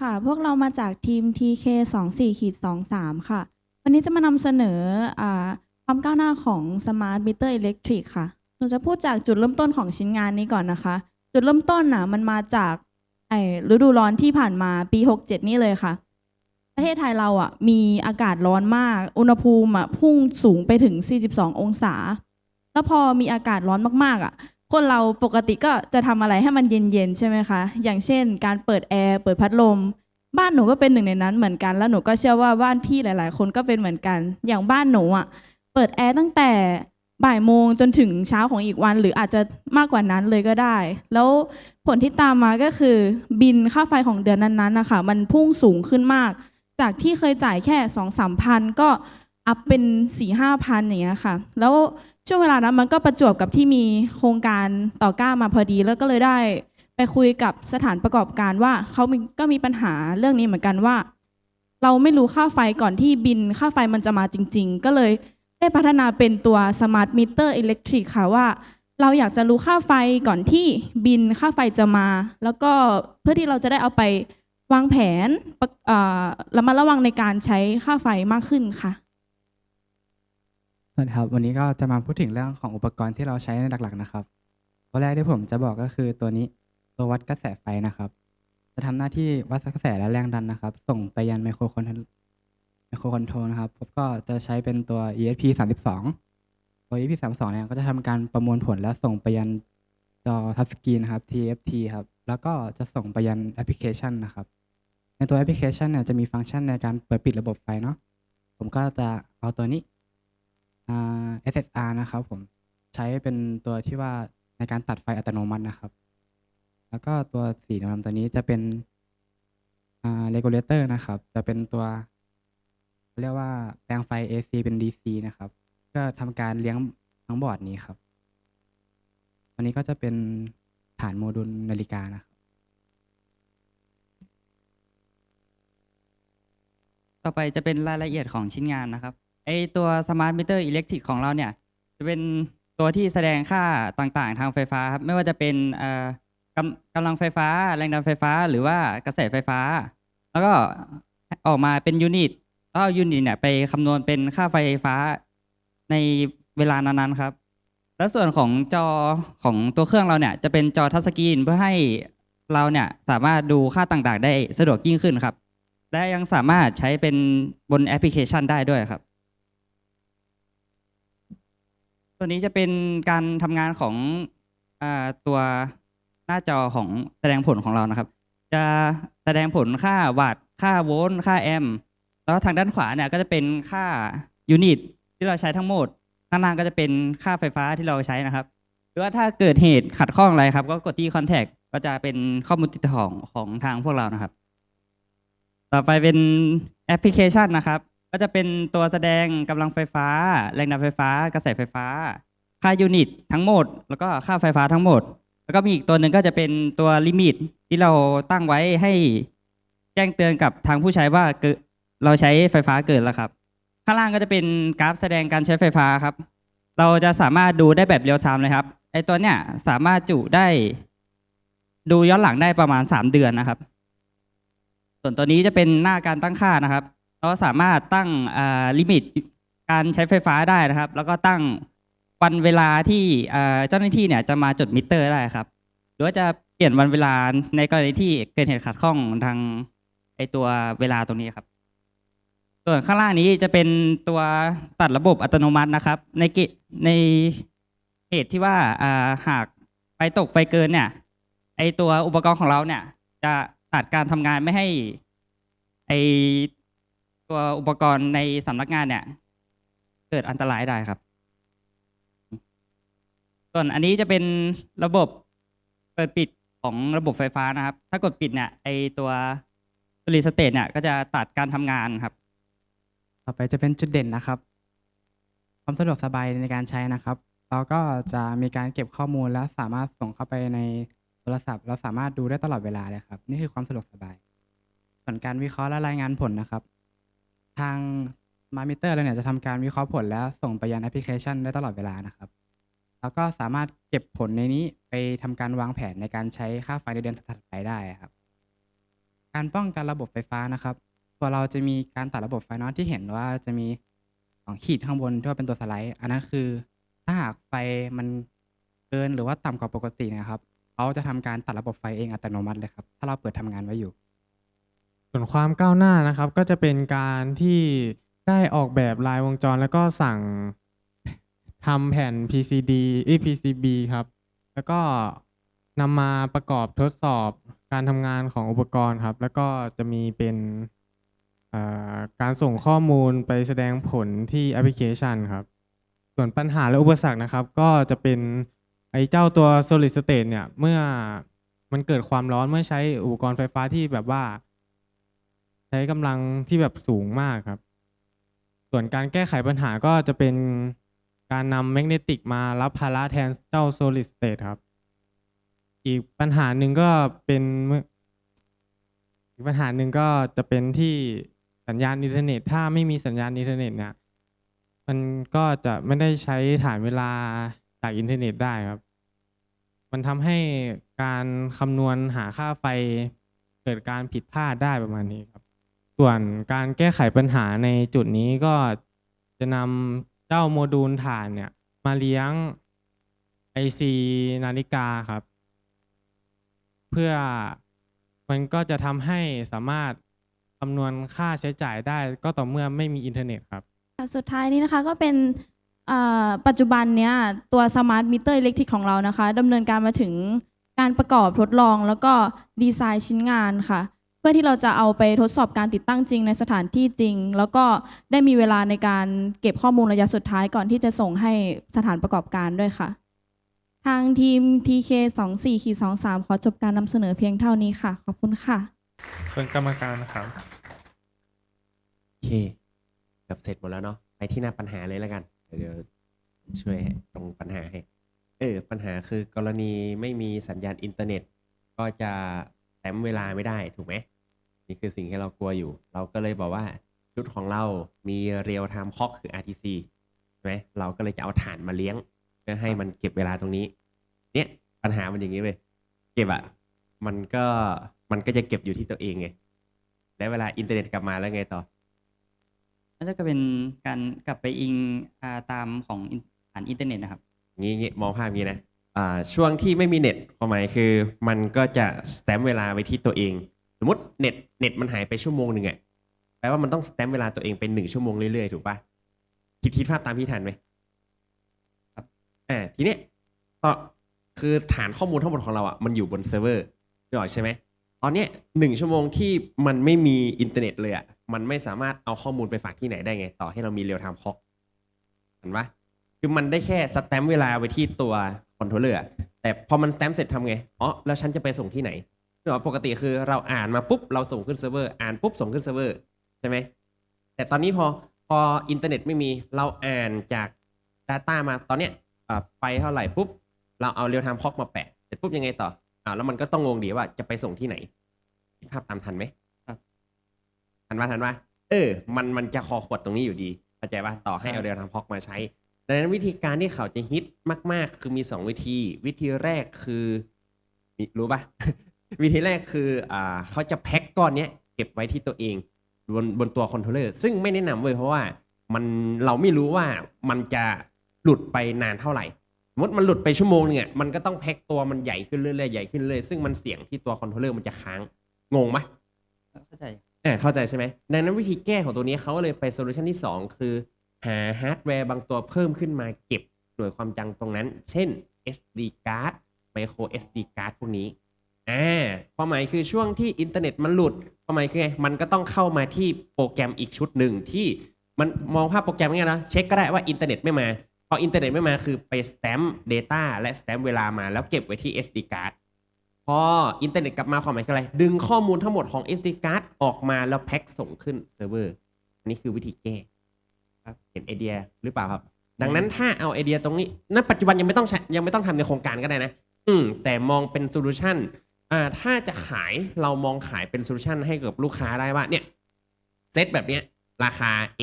ค่ะ พวกเรามาจากทีม TK 2 4ขีด23 ค่ะ วันนี้จะมานำเสนออาความก้าวหน้าของ Smart Meter Electric ค่ะ หนูจะพูดจากจุดเริ่มต้นของชิ้นงานนี้ก่อนนะคะ จุดเริ่มต้นน่ะมันมาจากไอ้ฤดูร้อนที่ผ่านมาปี 67 นี่เลยค่ะ ประเทศไทยเราอะมีอากาศร้อนมาก อุณหภูมิอะพุ่งสูงไปถึง 42 องศา แล้วพอมีอากาศร้อนมากๆอะ คนเราปกติก็จะทำอะไรให้มันเย็นๆใช่ไหมคะ อย่างเช่น การเปิดแอร์เปิดพัดลม บ้านหนูก็เป็นหนึ่งในนั้นเหมือนกัน แล้วหนูก็เชื่อว่าบ้านพี่หลาย ๆ คนก็เป็นเหมือนกัน อย่างบ้านหนูอะ เปิดแอร์ตั้งแต่บ่ายโมงจนถึงเช้าของอีกวัน หรืออาจจะมากกว่านั้นเลยก็ได้ แล้วผลที่ตามมาก็คือ บินค่าไฟของเดือนนั้นๆนะคะมันพุ่งสูงขึ้นมาก จากที่เคยจ่ายแค่สองสามพันก็อัพเป็นสี่ห้าพันอย่างเงี้ยค่ะ แล้ว ช่วงเวลานั้นมันก็ประจวบกับที่มีโครงการต่อก้ามาพอดี แล้วก็เลยได้ไปคุยกับสถานประกอบการว่าเขาก็มีปัญหาเรื่องนี้เหมือนกันว่า เราไม่รู้ค่าไฟก่อนที่บินค่าไฟมันจะมาจริง ๆ ก็เลยได้พัฒนาเป็นตัว Smart Meter Electric ค่ะว่า เราอยากจะรู้ค่าไฟก่อนที่บินค่าไฟจะมา แล้วก็เพื่อที่เราจะได้เอาไปวางแผนระมัดระวังในการใช้ค่าไฟมากขึ้นค่ะ สวัสดีครับวันนี้ก็จะมาพูดถึงเรื่องของอุปกรณ์ที่เราใช้ในหลักๆนะครับตัวแรกที่ผมจะบอกก็คือตัวนี้ตัววัดกระแสไฟนะครับ จะทำหน้าที่วัดกระแสและแรงดันนะครับ ส่งไปยันไมโครคอนโทรลไมโครคอนโทรลนะครับผมก็จะใช้เป็นตัว ESP 32ตัว ESP 32เนี่ยก็จะทำการประมวลผลและส่งไปยันจอทัชสกรีนนะครับ TFT ครับแล้วก็จะส่งไปยันแอปพลิเคชันนะครับ ในตัวแอปพลิเคชันเนี่ยจะมีฟังก์ชันในการเปิดปิดระบบไฟเนาะผมก็จะเอาตัวนี้ อ่า SSR นะครับผมใช้เป็นตัวที่ว่าในการตัดไฟอัตโนมัตินะครับ แล้วก็ตัวสีดำตัวนี้จะเป็นอ่า regulator นะครับ จะเป็นตัวเรียกว่าแปลงไฟ AC เป็น DC นะครับเพื่อทำการเลี้ยงทั้งบอร์ดนี้ครับตัวนี้ก็จะเป็นฐานโมดูลนาฬิกานะครับ ต่อไปจะเป็นรายละเอียดของชิ้นงานนะครับ ไอตัว Smart Meter Electric ของเราเนี่ย จะเป็นตัวที่แสดงค่าต่างๆ ทางไฟฟ้าครับ ไม่ว่าจะเป็นเอ่อกำกำลังไฟฟ้า แรงดันไฟฟ้า หรือว่ากระแสไฟฟ้า แล้วก็ออกมาเป็นยูนิตแล้วเอายูนิตเนี่ยไปคำนวณเป็นค่าไฟฟ้าในเวลานั้นๆครับ แล้วส่วนของจอของตัวเครื่องเราเนี่ย จะเป็นจอทัชสกรีนเพื่อให้เราเนี่ยสามารถดูค่าต่างๆ ได้สะดวกยิ่งขึ้นครับ และยังสามารถใช้เป็นบนแอปพลิเคชันได้ด้วยครับ ตัวนี้จะเป็นการทำงานของอาตัวหน้าจอของแสดงผลของเรานะครับ จะแสดงผลค่าวัตต์ค่าโวลต์ค่าแอมป์แล้วทางด้านขวาเนี่ยก็จะเป็นค่ายูนิตที่เราใช้ทั้งหมดข้างล่างก็จะเป็นค่าไฟฟ้าที่เราใช้นะครับ หรือว่าถ้าเกิดเหตุขัดข้องอะไรครับ ก็กดที่ Contact ก็จะเป็นข้อมูลติดต่อของของทางพวกเรานะครับ ต่อไปเป็นแอปพลิเคชันนะครับ ก็จะเป็นตัวแสดงกำลังไฟฟ้า แรงดันไฟฟ้า กระแสไฟฟ้า ค่ายูนิตทั้งหมด แล้วก็ค่าไฟฟ้าทั้งหมด แล้วก็มีอีกตัวหนึ่งก็จะเป็นตัวลิมิตที่เราตั้งไว้ให้แจ้งเตือนกับทางผู้ใช้ว่าเกิดเราใช้ไฟฟ้าเกินแล้วครับ ข้างล่างก็จะเป็นกราฟแสดงการใช้ไฟฟ้าครับ เราจะสามารถดูได้แบบเรียลไทม์เลยครับไอตัวเนี้ยสามารถจุได้ ดูย้อนหลังได้ประมาณสามเดือนนะครับ ส่วนตัวนี้จะเป็นหน้าการตั้งค่านะครับ เราสามารถตั้งลิมิตการใช้ไฟฟ้าได้นะครับ แล้วก็ตั้งวันเวลาที่เจ้าหน้าที่เนี่ยจะมาจดมิเตอร์ได้ครับ หรือว่าจะเปลี่ยนวันเวลาในกรณีที่เกิดเหตุขัดข้องทางไอตัวเวลาตรงนี้ครับ ส่วนข้างล่างนี้จะเป็นตัวตัดระบบอัตโนมัตินะครับ ในกิในเหตุที่ว่าหากไฟตกไฟเกินเนี่ย ไอตัวอุปกรณ์ของเราเนี่ย จะตัดการทำงานไม่ให้ไอ ตัวอุปกรณ์ในสำนักงานเนี่ย เกิดอันตรายได้ครับ ส่วนอันนี้จะเป็นระบบเปิดปิดของระบบไฟฟ้านะครับ ถ้ากดปิดเนี่ยไอตัวรีสเตทเนี่ยก็จะตัดการทำงานครับ ต่อไปจะเป็นจุดเด่นนะครับ ความสะดวกสบายในการใช้นะครับ เราก็จะมีการเก็บข้อมูลและสามารถส่งเข้าไปในโทรศัพท์ เราสามารถดูได้ตลอดเวลาเลยครับ นี่คือความสะดวกสบาย ส่วนการวิเคราะห์และรายงานผลนะครับ ทางมามิเตอร์เราเนี่ยจะทำการวิเคราะห์ผลแล้วส่งไปยังแอปพลิเคชันได้ตลอดเวลานะครับ แล้วก็สามารถเก็บผลในนี้ไปทำการวางแผนในการใช้ค่าไฟในเดือนถัดไปได้ครับ การป้องกันระบบไฟฟ้านะครับตัวเราจะมีการตัดระบบไฟนอลที่เห็นว่าจะมีสองขีดข้างบนที่ว่าเป็นตัวสไลด์ อันนั้นคือถ้าหากไฟมันเกินหรือว่าต่ำกว่าปกตินะครับเขาจะทำการตัดระบบไฟเองอัตโนมัติเลยครับ ถ้าเราเปิดทำงานไว้อยู่ ส่วนความก้าวหน้านะครับ ก็จะเป็นการที่ได้ออกแบบลายวงจร แล้วก็สั่งทำแผ่น PCD เอ้ย PCB ครับ แล้วก็นำมาประกอบทดสอบการทำงานของอุปกรณ์ครับ แล้วก็จะมีเป็นการส่งข้อมูลไปแสดงผลที่แอปพลิเคชันครับ ส่วนปัญหาและอุปสรรคนะครับ ก็จะเป็นไอ้เจ้าตัว solid state เนี่ย เมื่อมันเกิดความร้อนเมื่อใช้อุปกรณ์ไฟฟ้าที่แบบว่า ใช้กำลังที่แบบสูงมากครับ ส่วนการแก้ไขปัญหาก็จะเป็นการนำแมกเนติกมารับภาระแทนเจ้า solid state ครับ อีกปัญหาหนึ่งก็เป็นออีกปัญหาหนึ่งก็จะเป็นที่สัญญาณอินเทอร์เน็ต ถ้าไม่มีสัญญาณอินเทอร์เน็ตเนี่ย มันก็จะไม่ได้ใช้ฐานเวลาจากอินเทอร์เน็ตได้ครับ มันทำให้การคำนวณหาค่าไฟเกิดการผิดพลาดได้ประมาณนี้ครับ ส่วนการแก้ไขปัญหาในจุดนี้ก็จะนำเจ้าโมดูลฐานเนี่ย มาเลี้ยง IC นาฬิกาครับ เพื่อมันก็จะทำให้สามารถคำนวณค่าใช้จ่ายได้ก็ต่อเมื่อไม่มีอินเทอร์เน็ตครับ สุดท้ายนี้นะคะก็เป็นปัจจุบันเนี้ยตัวสมาร์ทมิเตอร์อิเล็กทริกของเรานะคะดำเนินการมาถึงการประกอบทดลองแล้วก็ดีไซน์ชิ้นงานค่ะ พื่อที่เราจะเอาไปทดสอบการติดตั้งจริงในสถานที่จริง แล้วก็ได้มีเวลาในการเก็บข้อมูลระยะสุดท้ายก่อนที่จะส่งให้สถานประกอบการด้วยค่ะ ทางทีม TK 2 4ขีด2 3 ขอจบการนำเสนอเพียงเท่านี้ค่ะ ขอบคุณค่ะส่วนกรรมการครับโอเคเกือบเสร็จหมดแล้วเนาะไปที่หน้าปัญหาเลยแล้วกัน เดี๋ยวช่วยตรงปัญหาให้เออปัญหาคือกรณีไม่มีสัญญาณอินเทอร์เน็ต ก็จะแต้มเวลาไม่ได้ถูกไหม นี่คือสิ่งที่เรากลัวอยู่ เราก็เลยบอกว่าชุดของเรามีเรียลไทม์ค c อกคือ RTC ใช่ไหมเราก็เลยจะเอาฐานมาเลี้ยง เพื่อให้มันเก็บเวลาตรงนี้ เนี่ยปัญหามันอย่างนี้เลยเก็บอะมันก็มันก็จะเก็บอยู่ที่ตัวเองไงแล้วเวลาอินเทอร์เน็ตกลับมาแล้วไงต่อน่าจะเป็นการกลับไปอิงอ่าตามของอินฐานอินเทอร์เน็ตนะครับงี้งี้มองภาพงี้นะอ่าช่วงที่ไม่มีเน็ตความหมายคือ มันก็จะสแตมป์เวลาไว้ที่ตัวเอง สมมติเน็ตเน็ตมันหายไปชั่วโมงหนึ่งอะแปลว่ามันต้องสแตมป์เวลาตัวเองเป็นหนึ่งชั่วโมงเรื่อยๆถูกปะคิดคิดภาพตามพี่ทันไหมครับอ่าทีเนี้ยก็คือฐานข้อมูลทั้งหมดของเราอะมันอยู่บนเซิร์ฟเวอร์นึกออกใช่ไหมตอนเนี้ยหนึ่งชั่วโมงที่มันไม่มีอินเทอร์เน็ตเลยอะมันไม่สามารถเอาข้อมูลไปฝากที่ไหนได้ไง ต่อให้เรามีเรียลไทม์คอกเห็นปะคือมันได้แค่สแตมป์เวลาไว้ที่ตัวคอนโทรลเลอร์แต่พอมันสแตมป์เสร็จทำไงอ๋อแล้วฉันจะไปส่งที่ไหน เนื่องปกติคือเราอ่านมาปุ๊บเราส่งขึ้นเซิร์ฟเวอร์อ่านปุ๊บส่งขึ้นเซิร์ฟเวอร์ใช่ไหมแต่ตอนนี้พอพออินเทอร์เน็ตไม่มีเราอ่านจาก Data มาตอนเนี้ยอ่าไฟเท่าไหร่ปุ๊บเราเอาเรียลไทม์คล็อกมาแปะเสร็จปุ๊บยังไงต่ออ่าแล้วมันก็ต้องงงดีว่าจะไปส่งที่ไหนคิดภาพตามทันไหมครับทันว่าทันว่าเออ มันมันจะคอขวดตรงนี้อยู่ดีเข้าใจป่ะต่อให้เอาเรียลไทม์คล็อกมาใช้ดังนั้นวิธีการที่เขาจะฮิตมาก ๆ คือมี 2 วิธี วิธีแรกคือมีรู้ปะ วิธีแรกคืออ่าเขาจะแพ็คก้อนเนี้ยเก็บไว้ที่ตัวเองบนบนตัวคอนโทรลเลอร์ซึ่งไม่แนะนำเว้ยเพราะว่ามันเราไม่รู้ว่ามันจะหลุดไปนานเท่าไหร่สมมติมันหลุดไปชั่วโมงนึงอะมันก็ต้องแพ็คตัวมันใหญ่ขึ้นเรื่อยๆใหญ่ขึ้นเรื่อยๆซึ่งมันเสี่ยงที่ตัวคอนโทรลเลอร์มันจะค้างงงไหมเข้าใจอ่าเข้าใจใช่ไหมดังนั้นวิธีแก้ของตัวนี้เขาก็เลยไปโซลูชันที่ 2 คือ หาฮาร์ดแวร์บางตัวเพิ่มขึ้นมาเก็บหน่วยความจำตรงนั้น เช่น SD card micro SD card พวกนี้ อ่าความหมายคือช่วงที่อินเทอร์เน็ตมันหลุดความหมายคือไงมันก็ต้องเข้ามาที่โปรแกรมอีกชุดหนึ่งที่มันมองภาพโปรแกรมง่ายนะเช็คก็ได้ว่าอินเทอร์เน็ตไม่มาพออินเทอร์เน็ตไม่มาคือไปสแตมป์ Data และสแตมป์เวลามาแล้วเก็บไว้ที่ SD card พออินเทอร์เน็ตกลับมาความหมายคืออะไร ดึงข้อมูลทั้งหมดของ SD card ออกมาแล้วแพ็คส่งขึ้นเซิร์ฟเวอร์อันนี้คือวิธีแก้ครับเห็นไอเดียหรือเปล่าครับ ดังนั้นถ้าเอาไอเดียตรงนี้ณปัจจุบันยังไม่ต้องใช้ยังไม่ต้องทำในโครงการก็ได้นะ อืมแต่มองเป็นโซลูชัน อ่าถ้าจะขายเรามองขายเป็นโซลูชันให้กับลูกค้าได้ว่าเนี่ยเซตแบบเนี้ยราคา A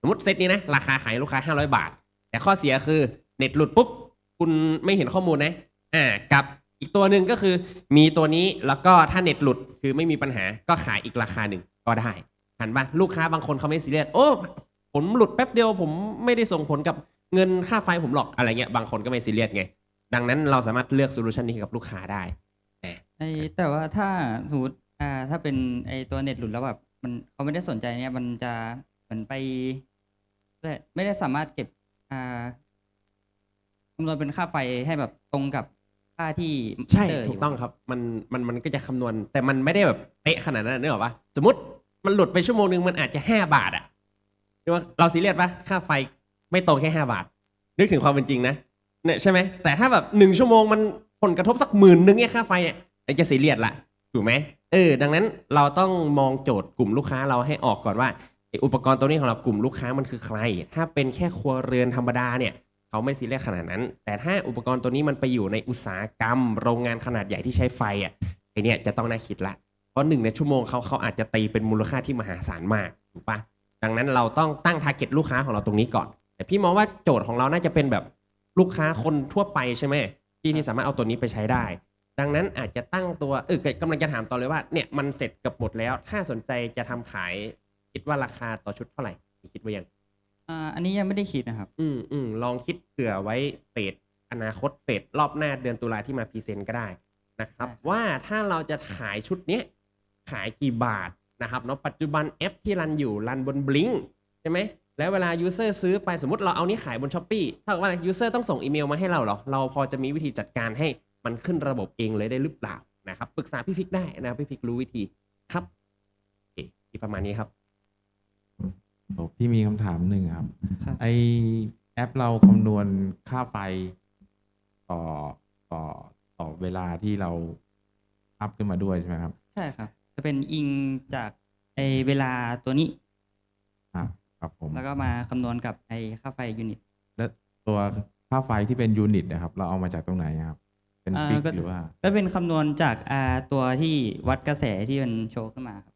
สมมติเซตนี้นะราคาขายลูกค้า 500 บาท แต่ข้อเสียคือเน็ตหลุดปุ๊บคุณไม่เห็นข้อมูลนะอ่ากับอีกตัวหนึ่งก็คือมีตัวนี้แล้วก็ถ้าเน็ตหลุดคือไม่มีปัญหาก็ขายอีกราคาหนึ่งก็ได้หันปะลูกค้าบางคนเขาไม่ซีเรียสโอ้ผมหลุดแป๊บเดียวผมไม่ได้ส่งผลกับเงินค่าไฟผมหรอกอะไรเงี้ยบางคนก็ไม่ซีเรียสไงดังนั้นเราสามารถเลือกโซลูชันนี้กับลูกค้าได้ ไอแต่ว่าถ้าสมมติอ่าถ้าเป็นไอตัวเน็ตหลุดแล้วแบบมันเขาไม่ได้สนใจเนี่ยมันจะเหมือนไปไม่ไม่ได้สามารถเก็บอ่าคำนวณเป็นค่าไฟให้แบบตรงกับค่าที่ใช่มิเร์ถูกต้องครับ มันมันมันก็จะคำนวณ แต่มันไม่ได้แบบเป๊ะขนาดนั้นนึกออกปะสมมติมันหลุดไปชั่วโมงหนึ่งมันอาจจะห้าบาทอะหรือว่าเราซีเรียสปะค่าไฟไม่ตรงแค่ห้าบาท นึกถึงความเป็นจริงนะเนี่ยใช่ไหมแต่ถ้าแบบหนึ่งชั่วโมงมันผลกระทบสักหมื่นนึงเนี่ยค่าไฟเนี่ย อันนี้จะซีเรียสละถูกไหมเออดังนั้นเราต้องมองโจทย์กลุ่มลูกค้าเราให้ออกก่อนว่าอุปกรณ์ตัวนี้ของเรากลุ่มลูกค้ามันคือใคร ถ้าเป็นแค่ครัวเรือนธรรมดาเนี่ยเขาไม่ซีเรียสขนาดนั้น แต่ถ้าอุปกรณ์ตัวนี้มันไปอยู่ในอุตสาหกรรม โรงงานขนาดใหญ่ที่ใช้ไฟอะไอเนี่ยจะต้องน่าคิดละ เพราะหนึ่งในชั่วโมงเขาเขาอาจจะตีเป็นมูลค่าที่มหาศาลมากถูกปะดังนั้นเราต้องตั้งทาร์เก็ตลูกค้าของเราตรงนี้ก่อน แต่พี่มองว่าโจทย์ของเราน่าจะเป็นแบบลูกค้าคนทั่วไปใช่ไหมที่ที่สามารถเอาตัวนี้ไปใช้ได้ ดังนั้นอาจจะตั้งตัวเออกำลังจะถามต่อเลยว่าเนี่ยมันเสร็จเกับหมดแล้ว ถ้าสนใจจะทำขายคิดว่าราคาต่อชุดเท่าไหร่คิดว่ายังอ่าอันนี้ยังไม่ได้คิดนะครับ อืมอืมลองคิดเผื่อไว้เฟดอนาคตเฟดรอบหน้าเดือนตุลาที่มาพรีเซนต์ก็ได้นะครับได้ครับว่าถ้าเราจะขายชุดเนี้ยขายกี่บาทนะครับเนาะปัจจุบันแอปที่รันอยู่รันบน Blink ใช่ไหมแล้วเวลายูเซอร์ซื้อไปสมมติเราเอานี้ขายบนช้อปปีถ้าเกิดว่ายูเซอร์ต้องส่งอีเมลมาให้เราเหรอเราพอจะมีวิธีจัดการให้ มันขึ้นระบบเองเลยได้หรือเปล่านะครับปรึกษาพี่พิกได้นะครับพี่พิกรู้วิธีครับโอเคที่ประมาณนี้ครับโอ้พี่มีคำถามหนึ่งครับครับ ไอแอปเราคำนวณค่าไฟต่อต่อต่อเวลาที่เราอัพขึ้นมาด้วยใช่ไหมครับ ใช่ครับ จะเป็นอิงจากไอเวลาตัวนี้อ่าครับผมแล้วก็มาคำนวณกับไอค่าไฟยูนิต แล้วตัวค่าไฟที่เป็นยูนิตนะครับ เราเอามาจากตรงไหนครับ เป็นอ่าฟิกก็หรือว่า ก็เป็นคำนวณจากอ่าตัวที่วัดกระแสที่มันโชว์ขึ้นมาครับ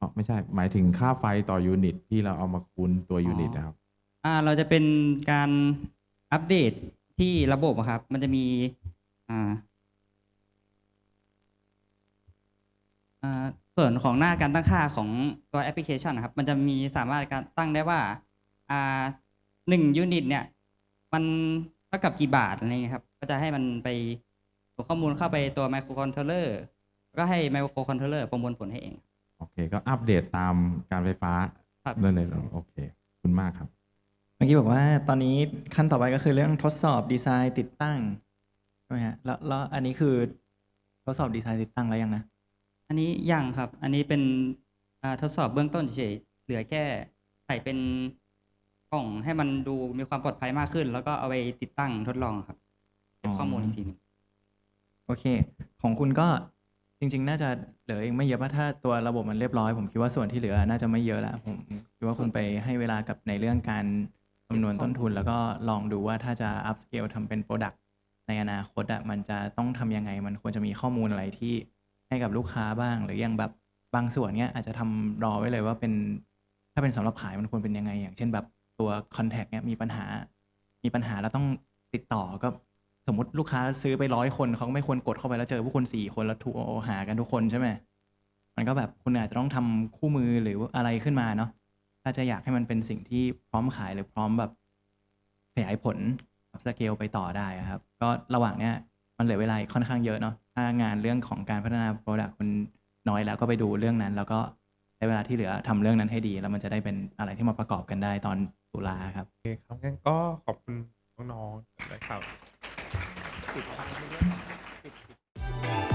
อ๋อไม่ใช่ หมายถึงค่าไฟต่อยูนิตที่เราเอามาคูณตัวยูนิตอ๋อนะครับ อ่าเราจะเป็นการอัปเดตที่ระบบอะครับ มันจะมีอ่าอ่าส่วนของหน้าการตั้งค่าของตัวแอปพลิเคชันนะครับ มันจะมีสามารถการตั้งได้ว่าอ่าหนึ่งยูนิตเนี่ย มันเท่ากับกี่บาทอะไรเงี้ยครับ ก็จะให้มันไป ส่งข้อมูลเข้าไปตัวไมโครคอนโทรลเลอร์ก็ให้ไมโครคอนโทรลเลอร์ประมวลผลให้เอง โอเค ก็อัปเดตตามการไฟฟ้าครับนั่นเลยเหรอโอเคขอบคุณมากครับ เมื่อกี้บอกว่าตอนนี้ขั้นต่อไปก็คือเรื่องทดสอบดีไซน์ติดตั้งใช่ไหมฮะแล้วแล้วอันนี้คือทดสอบดีไซน์ติดตั้งแล้วยังนะ อันนี้ยังครับ อันนี้เป็นอ่าทดสอบเบื้องต้นเฉยๆเหลือแค่ใส่เป็นกล่องให้มันดูมีความปลอดภัยมากขึ้น แล้วก็เอาไปติดตั้งทดลองครับเก็บข้อมูลอีกทีหนึง โอเค ของคุณก็จริง ๆ น่าจะเหลืออีกไม่เยอะเพราะถ้าตัวระบบมันเรียบร้อย ผมคิดว่าส่วนที่เหลือน่าจะไม่เยอะแล้วผมคิดว่าคุณไปให้เวลากับในเรื่องการคำนวณต้นทุน แล้วก็ลองดูว่าถ้าจะ up scale ทำเป็น product ในอนาคตอะมันจะต้องทำยังไง มันควรจะมีข้อมูลอะไรที่ให้กับลูกค้าบ้าง หรืออย่างแบบบางส่วนเนี้ยอาจจะทำรอไว้เลยว่าเป็น ถ้าเป็นสำหรับขายมันควรเป็นยังไง อย่างเช่นแบบตัว contact เนี่ยมีปัญหา มีปัญหาแล้วต้องติดต่อก็ สมมติลูกค้าซื้อไปร้อยคนเขาไม่ควรกดเข้าไปแล้วเจอผู้คนสี่คนแล้วโทรหากันทุกคนใช่ไหมมันก็แบบคุณอาจจะต้องทำคู่มือหรืออะไรขึ้นมาเนาะถ้าจะอยากให้มันเป็นสิ่งที่พร้อมขายหรือพร้อมแบบขยายผลสเกลไปต่อได้ครับ ก็ระหว่างเนี้ยมันเหลือเวลาค่อนข้างเยอะเนาะถ้างานเรื่องของการพัฒนา Product คุณน้อยแล้วก็ไปดูเรื่องนั้น แล้วก็ใช้เวลาที่เหลือทำเรื่องนั้นให้ดี แล้วมันจะได้เป็นอะไรที่มาประกอบกันได้ตอนตุลาครับโอเคครับงั้นก็ขอบคุณน้องๆนะครับ Peki. Peki.